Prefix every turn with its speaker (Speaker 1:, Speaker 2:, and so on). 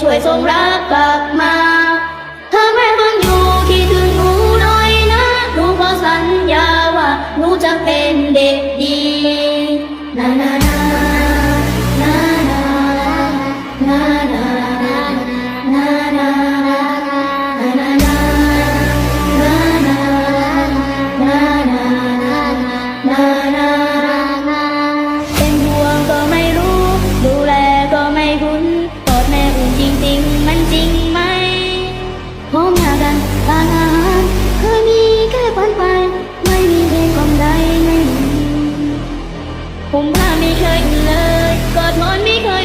Speaker 1: ช่วยทรงรักกลับมา ห้องงากันต่างอาหารเคยมีแค่ฝันไป ไม่มีเพลงกล่อมใดไม่มีผมผ้าไม่เคยเลยกอดนอนไม่เคย